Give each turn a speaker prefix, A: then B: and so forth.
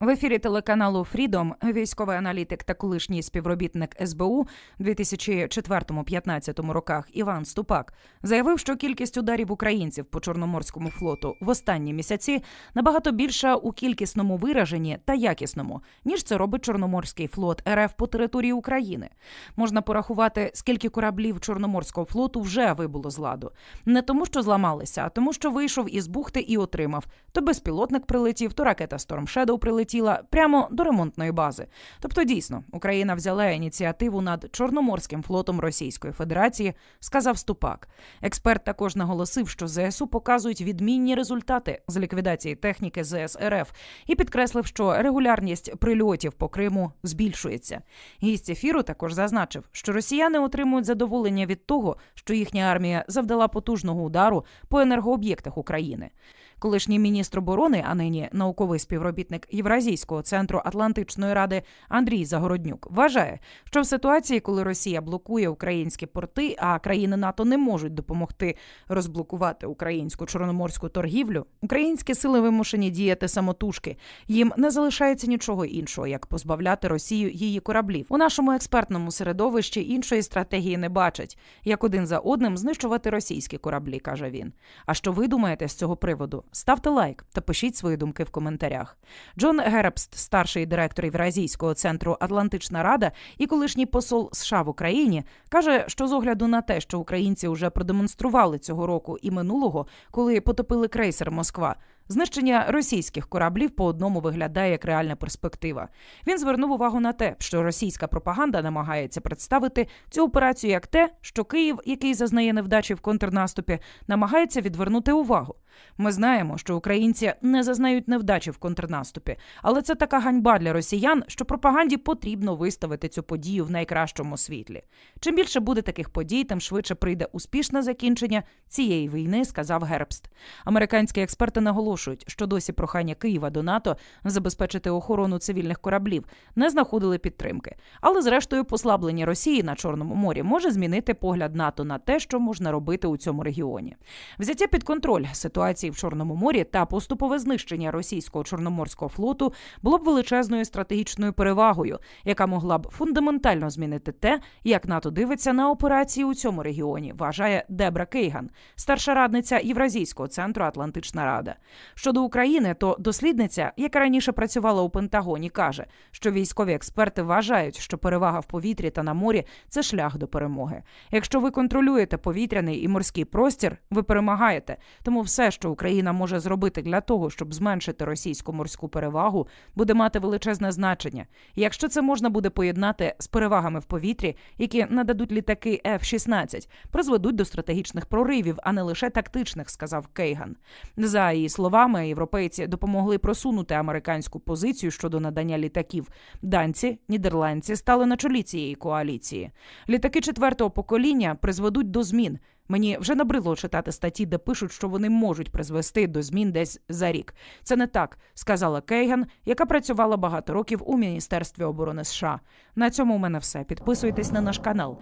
A: В ефірі телеканалу Фрідом військовий аналітик та колишній співробітник СБУ 2004-15 роках Іван Ступак заявив, що кількість ударів українців по Чорноморському флоту в останні місяці набагато більша у кількісному вираженні та якісному, ніж це робить Чорноморський флот РФ по території України. Можна порахувати, скільки кораблів Чорноморського флоту вже вибуло з ладу. Не тому, що зламалися, а тому, що вийшов із бухти і отримав. То безпілотник прилетів, то ракета Storm Shadow прилетіла прямо до ремонтної бази. Тобто, дійсно, Україна взяла ініціативу над Чорноморським флотом Російської Федерації, сказав Ступак. Експерт також наголосив, що ЗСУ показують відмінні результати з ліквідації техніки ЗС РФ і підкреслив, що регулярність прильотів по Криму збільшується. Гість ефіру також зазначив, що росіяни отримують задоволення від того, що їхня армія завдала потужного удару по енергооб'єктах України. Колишній міністр оборони, а нині науковий співробітник Євразійського центру Атлантичної ради Андрій Загороднюк вважає, що в ситуації, коли Росія блокує українські порти, а країни НАТО не можуть допомогти розблокувати українську чорноморську торгівлю, українські сили вимушені діяти самотужки. Їм не залишається нічого іншого, як позбавляти Росію її кораблів. У нашому експертному середовищі іншої стратегії не бачать, як один за одним знищувати російські кораблі, каже він. А що ви думаєте з цього приводу? Ставте лайк та пишіть свої думки в коментарях. Джон Гербст, старший директор Євразійського центру Атлантична Рада і колишній посол США в Україні, каже, що з огляду на те, що українці вже продемонстрували цього року і минулого, коли потопили крейсер Москва. Знищення російських кораблів по одному виглядає як реальна перспектива. Він звернув увагу на те, що російська пропаганда намагається представити цю операцію як те, що Київ, який зазнає невдачі в контрнаступі, намагається відвернути увагу. Ми знаємо, що українці не зазнають невдачі в контрнаступі, але це така ганьба для росіян, що пропаганді потрібно виставити цю подію в найкращому світлі. Чим більше буде таких подій, тим швидше прийде успішне закінчення цієї війни, сказав Гербст. Американські експерти наголошують, що досі прохання Києва до НАТО забезпечити охорону цивільних кораблів не знаходили підтримки. Але зрештою послаблення Росії на Чорному морі може змінити погляд НАТО на те, що можна робити у цьому регіоні. Взяття під контроль ситуації в Чорному морі та поступове знищення російського чорноморського флоту було б величезною стратегічною перевагою, яка могла б фундаментально змінити те, як НАТО дивиться на операції у цьому регіоні, вважає Дебра Кейган, старша радниця Євразійського центру Атлантична Рада. Щодо України, то дослідниця, яка раніше працювала у Пентагоні, каже, що військові експерти вважають, що перевага в повітрі та на морі це шлях до перемоги. Якщо ви контролюєте повітряний і морський простір, ви перемагаєте. Тому все, що Україна може зробити для того, щоб зменшити російську морську перевагу, буде мати величезне значення. Якщо це можна буде поєднати з перевагами в повітрі, які нададуть літаки F-16, призведуть до стратегічних проривів, а не лише тактичних, сказав Кейган. За її словами, європейці допомогли просунути американську позицію щодо надання літаків. Данці, нідерландці стали на чолі цієї коаліції. Літаки четвертого покоління призведуть до змін. Мені вже набридло читати статті, де пишуть, що вони можуть призвести до змін десь за рік. Це не так, сказала Кейган, яка працювала багато років у Міністерстві оборони США. На цьому у мене все. Підписуйтесь на наш канал.